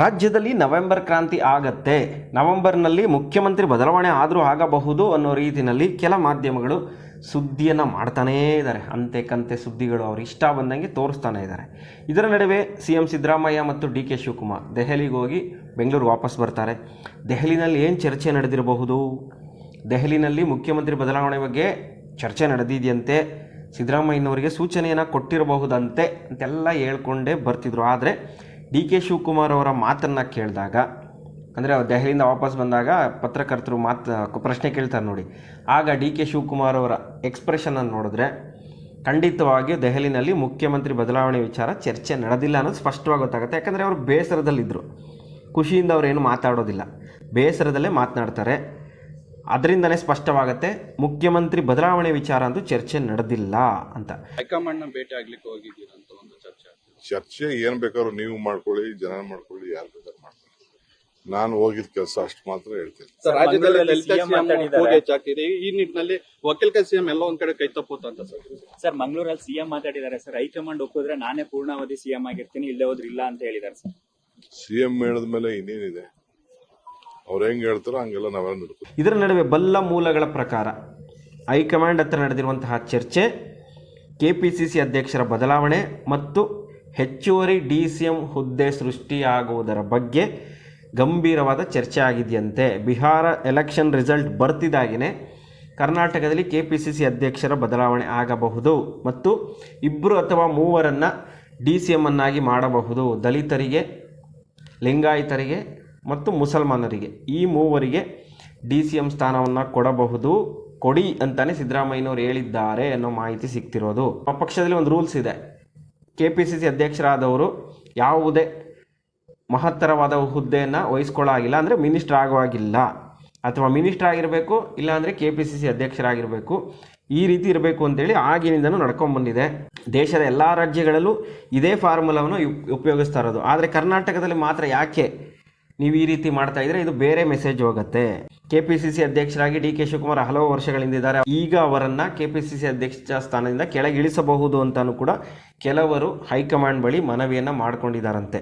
ರಾಜ್ಯದಲ್ಲಿ ನವೆಂಬರ್ ಕ್ರಾಂತಿ ಆಗತ್ತೆ. ನವೆಂಬರ್ನಲ್ಲಿ ಮುಖ್ಯಮಂತ್ರಿ ಬದಲಾವಣೆ ಆದರೂ ಆಗಬಹುದು ಅನ್ನೋ ರೀತಿಯಲ್ಲಿ ಕೆಲ ಮಾಧ್ಯಮಗಳು ಸುದ್ದಿಯನ್ನು ಮಾಡ್ತಾನೇ ಇದ್ದಾರೆ. ಅಂತೆ ಕಂತೆ ಸುದ್ದಿಗಳು ಅವರು ಇಷ್ಟ ಬಂದಂಗೆ ತೋರಿಸ್ತಾನೆ ಇದ್ದಾರೆ. ಇದರ ನಡುವೆ ಸಿ ಎಂ ಸಿದ್ದರಾಮಯ್ಯ ಮತ್ತು ಡಿ ಕೆ ಶಿವಕುಮಾರ್ ದೆಹಲಿಗೆ ಹೋಗಿ ಬೆಂಗಳೂರು ವಾಪಸ್ ಬರ್ತಾರೆ. ದೆಹಲಿನಲ್ಲಿ ಏನು ಚರ್ಚೆ ನಡೆದಿರಬಹುದು? ದೆಹಲಿನಲ್ಲಿ ಮುಖ್ಯಮಂತ್ರಿ ಬದಲಾವಣೆ ಬಗ್ಗೆ ಚರ್ಚೆ ನಡೆದಿದೆಯಂತೆ. ಸಿದ್ದರಾಮಯ್ಯನವರಿಗೆ ಸೂಚನೆಯನ್ನು ಕೊಟ್ಟಿರಬಹುದಂತೆ ಅಂತೆಲ್ಲ ಹೇಳ್ಕೊಂಡೇ ಬರ್ತಿದ್ರು. ಆದರೆ ಡಿ ಕೆ ಶಿವಕುಮಾರ್ ಅವರ ಮಾತನ್ನು ಕೇಳಿದಾಗ, ಅಂದರೆ ಅವ್ರು ದೆಹಲಿಯಿಂದ ವಾಪಸ್ ಬಂದಾಗ ಪತ್ರಕರ್ತರು ಮಾತು, ಪ್ರಶ್ನೆ ಕೇಳ್ತಾರೆ ನೋಡಿ. ಆಗ ಡಿ ಕೆ ಶಿವಕುಮಾರ್ ಅವರ ಎಕ್ಸ್ಪ್ರೆಷನನ್ನು ನೋಡಿದ್ರೆ, ಖಂಡಿತವಾಗಿಯೂ ದೆಹಲಿನಲ್ಲಿ ಮುಖ್ಯಮಂತ್ರಿ ಬದಲಾವಣೆ ವಿಚಾರ ಚರ್ಚೆ ನಡೆದಿಲ್ಲ ಅನ್ನೋದು ಸ್ಪಷ್ಟವಾಗಿ ಗೊತ್ತಾಗುತ್ತೆ. ಯಾಕಂದರೆ ಅವರು ಬೇಸರದಲ್ಲಿದ್ದರು ಖುಷಿಯಿಂದ ಅವರೇನು ಮಾತಾಡೋದಿಲ್ಲ. ಬೇಸರದಲ್ಲೇ ಮಾತನಾಡ್ತಾರೆ. ಅದರಿಂದನೇ ಸ್ಪಷ್ಟವಾಗುತ್ತೆ, ಮುಖ್ಯಮಂತ್ರಿ ಬದಲಾವಣೆ ವಿಚಾರ ಅಂತೂ ಚರ್ಚೆ ನಡೆದಿಲ್ಲ ಅಂತ. ಹೈಕಮಾಂಡ್ನ ಭೇಟಿ ಆಗ್ಲಿಕ್ಕೆ ಹೋಗಿದ್ದೀರಾ? ಚರ್ಚೆ ಏನ್ ಬೇಕಾದ್ರೂ ನೀವು ಮಾಡ್ಕೊಳ್ಳಿ ಜನ ಮಾಡ್ಕೊಳ್ಳಿ ಯಾರು ಬೇಕಾದ್ರೂ ಮಾಡ್ಕೊಳ್ಳಿ. ನಾನು ಹೋಗಿದ ಕೆಲಸ ಅಷ್ಟು ಮಾತ್ರ ಹೇಳ್ತೀನಿ. ಸರ್ ರಾಜ್ಯದಲ್ಲಿ ಸಿಎಂ ಹೆಚ್ಚಾಗ್ತಿದೆ ಈ ನಿಟ್ಟಿನಲ್ಲಿ ವಕೀಲ್ಕ ಸಿಎಂ ಎಲ್ಲ ಒಂದ್ ಕಡೆ ಕೈ ತಪ್ಪುತ್ತ ಅಂತ ಸರ್? ಸರ್ ಮಂಗಳೂರಲ್ಲಿ ಸಿಎಂ ಮಾತಾಡಿದ್ದಾರೆ ಸರ್. ಹೈಕಮಾಂಡ್ ಒಪ್ಪಿದ್ರೆ ನಾನೇ ಪೂರ್ಣಾವಧಿ ಸಿಎಂ ಆಗಿರ್ತೀನಿ ಇಲ್ಲೇ ಹೋದ್ರೆ ಇಲ್ಲ ಅಂತ ಹೇಳಿದ್ದಾರೆ ಸರ್. ಸಿಎಂ ಹೇಳಿದ್ಮೇಲೆ ಇನ್ನೇನಿದೆ? ಅವ್ರ ಹೆಂಗ್ ಹೇಳ್ತಾರೋ ಹಂಗೆಲ್ಲ ನಾವೆಲ್ಲ ನಡ್ಕೊ ಇದರ ನಡುವೆ ಬಲ್ಲ ಮೂಲಗಳ ಪ್ರಕಾರ ಹೈಕಮಾಂಡ್ ಹತ್ರ ನಡೆದಿರುವಂತಹ ಚರ್ಚೆ ಕೆಪಿಸಿಸಿ ಪಿ ಸಿ ಸಿ ಅಧ್ಯಕ್ಷರ ಬದಲಾವಣೆ ಮತ್ತು ಹೆಚ್ಚುವರಿ ಡಿ ಸಿ ಎಂ ಹುದ್ದೆ ಸೃಷ್ಟಿಯಾಗುವುದರ ಬಗ್ಗೆ ಗಂಭೀರವಾದ ಚರ್ಚೆ ಆಗಿದೆಯಂತೆ. ಬಿಹಾರ ಎಲೆಕ್ಷನ್ ರಿಸಲ್ಟ್ ಬರ್ತಿದ್ದಾಗಿನೇ ಕರ್ನಾಟಕದಲ್ಲಿ ಕೆ ಪಿ ಸಿ ಸಿ ಅಧ್ಯಕ್ಷರ ಬದಲಾವಣೆ ಆಗಬಹುದು ಮತ್ತು ಇಬ್ಬರು ಅಥವಾ ಮೂವರನ್ನು ಡಿ ಸಿ ಎಂ ಅನ್ನಾಗಿ ಮಾಡಬಹುದು. ದಲಿತರಿಗೆ, ಲಿಂಗಾಯತರಿಗೆ ಮತ್ತು ಮುಸಲ್ಮಾನರಿಗೆ ಈ ಮೂವರಿಗೆ ಡಿ ಸಿ ಎಂ ಸ್ಥಾನವನ್ನು ಕೊಡಬಹುದು. ಕೊಡಿ ಅಂತಲೇ ಸಿದ್ದರಾಮಯ್ಯನವರು ಹೇಳಿದ್ದಾರೆ ಅನ್ನೋ ಮಾಹಿತಿ ಸಿಗ್ತಿರೋದು. ಆ ಪಕ್ಷದಲ್ಲಿ ಒಂದು ರೂಲ್ಸ್ ಇದೆ. ಕೆ ಪಿ ಸಿ ಸಿ ಅಧ್ಯಕ್ಷರಾದವರು ಯಾವುದೇ ಮಹತ್ತರವಾದ ಹುದ್ದೆಯನ್ನು ವಹಿಸ್ಕೊಳ್ಳಾಗಿಲ್ಲ ಅಂದರೆ ಮಿನಿಸ್ಟರ್ ಆಗುವಾಗಿಲ್ಲ. ಅಥವಾ ಮಿನಿಸ್ಟರ್ ಆಗಿರಬೇಕು, ಇಲ್ಲಾಂದರೆ ಕೆ ಪಿ ಸಿ ಸಿ ಅಧ್ಯಕ್ಷರಾಗಿರಬೇಕು. ಈ ರೀತಿ ಇರಬೇಕು ಅಂತೇಳಿ ಆಗಿನಿಂದನೂ ನಡ್ಕೊಂಡ್ಬಂದಿದೆ ದೇಶದ ಎಲ್ಲ ರಾಜ್ಯಗಳಲ್ಲೂ ಇದೇ ಫಾರ್ಮುಲಾವನ್ನು ಉಪ್- ಉಪಯೋಗಿಸ್ತಾ ಇರೋದು. ಆದರೆ ಕರ್ನಾಟಕದಲ್ಲಿ ಮಾತ್ರ ಯಾಕೆ ನೀವು ಈ ರೀತಿ ಮಾಡ್ತಾ ಇದ್ರೆ ಇದು ಬೇರೆ ಮೆಸೇಜ್ ಹೋಗುತ್ತೆ. ಕೆ ಪಿ ಸಿ ಸಿ ಅಧ್ಯಕ್ಷರಾಗಿ ಡಿ ಕೆ ಶಿವಕುಮಾರ್ ಹಲವು ವರ್ಷಗಳಿಂದ ಇದ್ದಾರೆ. ಈಗ ಅವರನ್ನ ಕೆ ಪಿ ಸಿ ಸಿ ಅಧ್ಯಕ್ಷ ಸ್ಥಾನದಿಂದ ಕೆಳಗಿಳಿಸಬಹುದು ಅಂತಾನು ಕೂಡ ಕೆಲವರು ಹೈಕಮಾಂಡ್ ಬಳಿ ಮನವಿಯನ್ನು ಮಾಡ್ಕೊಂಡಿದ್ದಾರಂತೆ.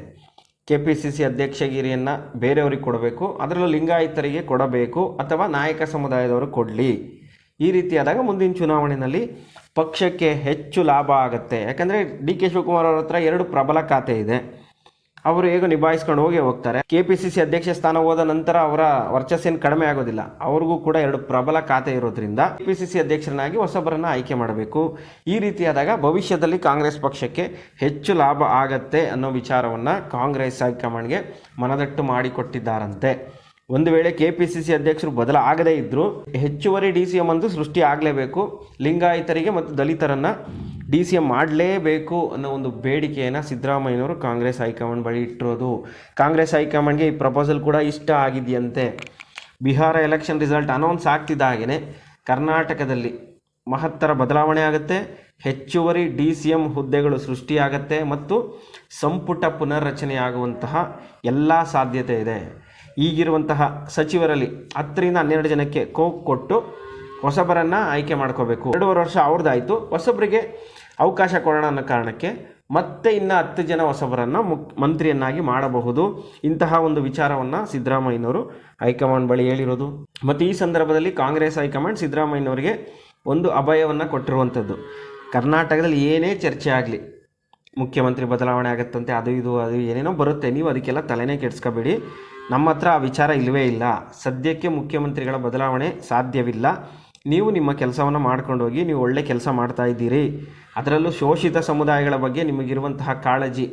ಕೆ ಪಿ ಸಿ ಅಧ್ಯಕ್ಷಗಿರಿಯನ್ನು ಬೇರೆಯವ್ರಿಗೆ ಕೊಡಬೇಕು, ಅದರಲ್ಲೂ ಲಿಂಗಾಯತರಿಗೆ ಕೊಡಬೇಕು ಅಥವಾ ನಾಯಕ ಸಮುದಾಯದವರು ಕೊಡಲಿ. ಈ ರೀತಿಯಾದಾಗ ಮುಂದಿನ ಚುನಾವಣೆಯಲ್ಲಿ ಪಕ್ಷಕ್ಕೆ ಹೆಚ್ಚು ಲಾಭ ಆಗುತ್ತೆ. ಯಾಕಂದರೆ ಡಿ ಕೆ ಶಿವಕುಮಾರ್ ಅವರ ಹತ್ರ ಎರಡು ಪ್ರಬಲ ಖಾತೆ ಇದೆ. ಅವರು ಹೇಗೆ ನಿಭಾಯಿಸ್ಕೊಂಡು ಹೋಗಿ ಹೋಗ್ತಾರೆ. ಕೆ ಪಿ ಸಿ ಸಿ ಅಧ್ಯಕ್ಷ ಸ್ಥಾನ ಹೋದ ನಂತರ ಅವರ ವರ್ಚಸ್ಸೇನು ಕಡಿಮೆ ಆಗೋದಿಲ್ಲ. ಅವ್ರಿಗೂ ಕೂಡ ಎರಡು ಪ್ರಬಲ ಖಾತೆ ಇರೋದ್ರಿಂದ ಕೆ ಪಿ ಸಿ ಸಿ ಅಧ್ಯಕ್ಷರನ್ನಾಗಿ ಹೊಸಬರನ್ನ ಆಯ್ಕೆ ಮಾಡಬೇಕು. ಈ ರೀತಿಯಾದಾಗ ಭವಿಷ್ಯದಲ್ಲಿ ಕಾಂಗ್ರೆಸ್ ಪಕ್ಷಕ್ಕೆ ಹೆಚ್ಚು ಲಾಭ ಆಗತ್ತೆ ಅನ್ನೋ ವಿಚಾರವನ್ನು ಕಾಂಗ್ರೆಸ್ ಹೈಕಮಾಂಡ್ಗೆ ಮನದಟ್ಟು ಮಾಡಿಕೊಟ್ಟಿದ್ದಾರಂತೆ. ಒಂದು ವೇಳೆ ಕೆ ಪಿ ಸಿ ಸಿ ಅಧ್ಯಕ್ಷರು ಬದಲಾಗದೇ ಇದ್ದರೂ ಹೆಚ್ಚುವರಿ ಡಿ ಸಿ ಎಂ ಅಂತೂ ಸೃಷ್ಟಿ ಆಗಲೇಬೇಕು. ಲಿಂಗಾಯತರಿಗೆ ಮತ್ತು ದಲಿತರನ್ನು ಡಿ ಸಿ ಎಂ ಮಾಡಲೇಬೇಕು ಅನ್ನೋ ಒಂದು ಬೇಡಿಕೆಯನ್ನು ಸಿದ್ದರಾಮಯ್ಯನವರು ಕಾಂಗ್ರೆಸ್ ಹೈಕಮಾಂಡ್ ಬಳಿ ಇಟ್ಟಿರೋದು. ಕಾಂಗ್ರೆಸ್ ಹೈಕಮಾಂಡ್ಗೆ ಈ ಪ್ರಪೋಸಲ್ ಕೂಡ ಇಷ್ಟ ಆಗಿದೆಯಂತೆ. ಬಿಹಾರ ಎಲೆಕ್ಷನ್ ರಿಸಲ್ಟ್ ಅನೌನ್ಸ್ ಆಗ್ತಿದ್ದ ಹಾಗೆಯೇ ಕರ್ನಾಟಕದಲ್ಲಿ ಮಹತ್ತರ ಬದಲಾವಣೆ ಆಗುತ್ತೆ. ಹೆಚ್ಚುವರಿ ಡಿ ಸಿ ಎಂ ಹುದ್ದೆಗಳು ಸೃಷ್ಟಿಯಾಗತ್ತೆ ಮತ್ತು ಸಂಪುಟ ಪುನರ್ರಚನೆಯಾಗುವಂತಹ ಎಲ್ಲ ಸಾಧ್ಯತೆ ಇದೆ. ಈಗಿರುವಂತಹ ಸಚಿವರಲ್ಲಿ ಹತ್ತರಿಂದ ಹನ್ನೆರಡು ಜನಕ್ಕೆ ಕೋಕ್ ಕೊಟ್ಟು ಹೊಸಬರನ್ನು ಆಯ್ಕೆ ಮಾಡ್ಕೋಬೇಕು. ಎರಡೂವರೆ ವರ್ಷ ಅವ್ರದ್ದಾಯಿತು. ಹೊಸಬರಿಗೆ ಅವಕಾಶ ಕೊಡೋಣ ಅನ್ನೋ ಕಾರಣಕ್ಕೆ ಮತ್ತೆ ಇನ್ನು ಹತ್ತು ಜನ ಹೊಸಬರನ್ನು ಮುಕ್, ಮಂತ್ರಿಯನ್ನಾಗಿ ಮಾಡಬಹುದು. ಇಂತಹ ಒಂದು ವಿಚಾರವನ್ನು ಸಿದ್ದರಾಮಯ್ಯನವರು ಹೈಕಮಾಂಡ್ ಬಳಿ ಹೇಳಿರೋದು. ಮತ್ತು ಈ ಸಂದರ್ಭದಲ್ಲಿ ಕಾಂಗ್ರೆಸ್ ಹೈಕಮಾಂಡ್ ಸಿದ್ದರಾಮಯ್ಯನವರಿಗೆ ಒಂದು ಅಭಯವನ್ನು ಕೊಟ್ಟಿರುವಂಥದ್ದು. ಕರ್ನಾಟಕದಲ್ಲಿ ಏನೇ ಚರ್ಚೆ ಆಗಲಿ, ಮುಖ್ಯಮಂತ್ರಿ ಬದಲಾವಣೆ ಆಗುತ್ತಂತೆ, ಅದು ಇದು, ಅದು ಏನೇನೋ ಬರುತ್ತೆ, ನೀವು ಅದಕ್ಕೆಲ್ಲ ತಲೆನೇ ಕೆಡಿಸ್ಕೋಬೇಡಿ. ನಮ್ಮ ಹತ್ರ ಆ ವಿಚಾರ ಇಲ್ಲವೇ ಇಲ್ಲ. ಸದ್ಯಕ್ಕೆ ಮುಖ್ಯಮಂತ್ರಿಗಳ ಬದಲಾವಣೆ ಸಾಧ್ಯವಿಲ್ಲ. ನೀವು ನಿಮ್ಮ ಕೆಲಸವನ್ನು ಮಾಡ್ಕೊಂಡು ಹೋಗಿ ನೀವು ಒಳ್ಳೆ ಕೆಲಸ ಮಾಡ್ತಾ ಇದ್ದೀರಿ. ಅದರಲ್ಲೂ ಶೋಷಿತ ಸಮುದಾಯಗಳ ಬಗ್ಗೆ ನಿಮಗಿರುವಂತಹ ಕಾಳಜಿ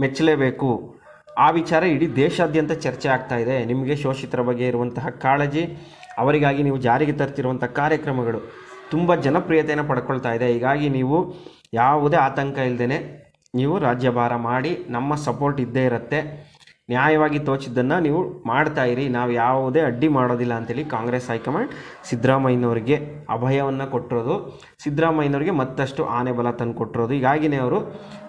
ಮೆಚ್ಚಲೇಬೇಕು. ಆ ವಿಚಾರ ಇಡೀ ದೇಶಾದ್ಯಂತ ಚರ್ಚೆ ಆಗ್ತಾ ಇದೆ. ನಿಮಗೆ ಶೋಷಿತರ ಬಗ್ಗೆ ಇರುವಂತಹ ಕಾಳಜಿ, ಅವರಿಗಾಗಿ ನೀವು ಜಾರಿಗೆ ತರ್ತಿರುವಂಥ ಕಾರ್ಯಕ್ರಮಗಳು ತುಂಬ ಜನಪ್ರಿಯತೆಯನ್ನು ಪಡ್ಕೊಳ್ತಾ ಇದೆ. ಹೀಗಾಗಿ ನೀವು ಯಾವುದೇ ಆತಂಕ ಇಲ್ಲದೇ ನೀವು ರಾಜ್ಯಭಾರ ಮಾಡಿ, ನಮ್ಮ ಸಪೋರ್ಟ್ ಇದ್ದೇ ಇರುತ್ತೆ. ನ್ಯಾಯವಾಗಿ ತೋಚಿದ್ದನ್ನು ನೀವು ಮಾಡ್ತಾ ಇರಿ. ನಾವು ಯಾವುದೇ ಅಡ್ಡಿ ಮಾಡೋದಿಲ್ಲ ಅಂತೇಳಿ ಕಾಂಗ್ರೆಸ್ ಹೈಕಮಾಂಡ್ ಸಿದ್ದರಾಮಯ್ಯನವರಿಗೆ ಅಭಯವನ್ನು ಕೊಟ್ಟಿರೋದು. ಸಿದ್ದರಾಮಯ್ಯನವರಿಗೆ ಮತ್ತಷ್ಟು ಆನೆ ಬಲ ತಂದು ಕೊಟ್ಟಿರೋದು. ಹೀಗಾಗಿನೇ ಅವರು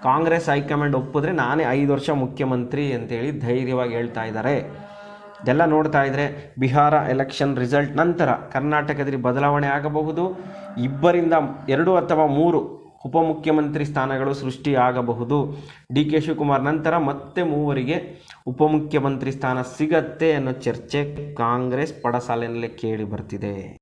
ಕಾಂಗ್ರೆಸ್ ಹೈಕಮಾಂಡ್ ಒಪ್ಪಿದ್ರೆ ನಾನೇ ಐದು ವರ್ಷ ಮುಖ್ಯಮಂತ್ರಿ ಅಂತೇಳಿ ಧೈರ್ಯವಾಗಿ ಹೇಳ್ತಾ ಇದ್ದಾರೆ. ಇದೆಲ್ಲ ನೋಡ್ತಾ ಇದ್ದರೆ ಬಿಹಾರ ಎಲೆಕ್ಷನ್ ರಿಸಲ್ಟ್ ನಂತರ ಕರ್ನಾಟಕದಲ್ಲಿ ಬದಲಾವಣೆ ಆಗಬಹುದು. ಇಬ್ಬರಿಂದ ಎರಡು ಅಥವಾ ಮೂರು ಉಪಮುಖ್ಯಮಂತ್ರಿ ಸ್ಥಾನಗಳು ಸೃಷ್ಟಿಯಾಗಬಹುದು. ಡಿ ಕೆ ಶಿವಕುಮಾರ್ ನಂತರ ಮತ್ತೆ ಮೂವರಿಗೆ ಉಪಮುಖ್ಯಮಂತ್ರಿ ಸ್ಥಾನ ಸಿಗತ್ತೆ ಅನ್ನೋ ಚರ್ಚೆ ಕಾಂಗ್ರೆಸ್ ಪಡಸಾಲಿನಲ್ಲಿ ಕೇಳಿ ಬರ್ತಿದೆ.